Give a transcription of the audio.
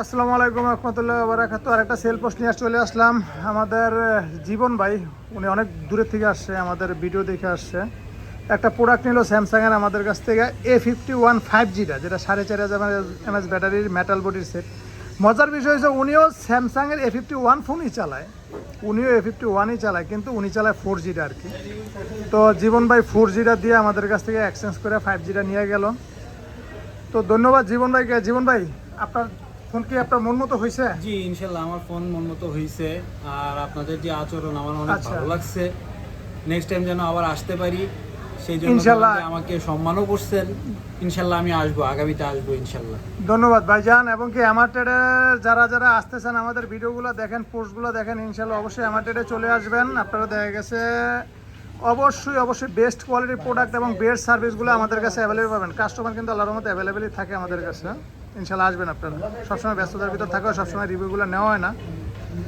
আসসালামু আলাইকুম রহমতুল্লাহ বারাকাতু আর একটা সেল পোস্ট নিয়ে চলে আসলাম। আমাদের জীবন ভাই, উনি অনেক দূরের থেকে আসছে, আমাদের ভিডিও দেখে আসছে। একটা প্রোডাক্ট নিল স্যামসাংয়ের আমাদের কাছ থেকে এ ফিফটি ওয়ান ফাইভ জিটা যেটা সাড়ে চার হাজার এম এস ব্যাটারির মেটাল বডির সেট মজার বিষয় হচ্ছে উনিও স্যামসাংয়ের এ ফিফটি ওয়ান ফোনই চালায়। উনিও এ ফিফটি ওয়ানই চালায়, কিন্তু উনি চালায় ফোর জিটা আর কি। তো জীবন ভাই ফোর জিটা দিয়ে আমাদের কাছ থেকে এক্সচেঞ্জ করে ফাইভ জিটা নিয়ে গেল। তো ধন্যবাদ জীবন ভাইকে। জীবন ভাই, আপনার ফোন কি আপনার মন মতো হয়েছে জি ইনশাল্লাহ আমার ফোন মন মতো হয়েছে আর আপনাদের যে আচরণ আমার অনেক আচ্ছা। ভালো লাগছে। নেক্সট টাইম যেন আবার আসতে পারি সেই জন্য ইনশাল্লাহ। আমাকে সম্মানও করছেন। ইনশাল্লাহ আমি আসব আগামীতে আসব ইনশাল্লাহ। ধন্যবাদ ভাইজান এবং কি আমার টেডে যারা যারা আসতেছেন আমাদের ভিডিওগুলো দেখেন পোস্টগুলো দেখেন ইনশাল্লাহ অবশ্যই আমার টেডে চলে আসবেন। আপনারা দেখা গেছে অবশ্যই অবশ্যই বেস্ট কোয়ালিটির প্রোডাক্ট এবং বেস্ট সার্ভিসগুলো আমাদের কাছে অ্যাভেলেবল পাবেন। কাস্টমার কিন্তু আল্লাহর মতো অ্যাভেলেবেলই থাকে আমাদের কাছে। ইনশাল্লাহ আসবেন আপনারা। সবসময় ব্যস্ততার ভিতর থাকেও সবসময় রিভিউগুলো নেওয়া হয় না।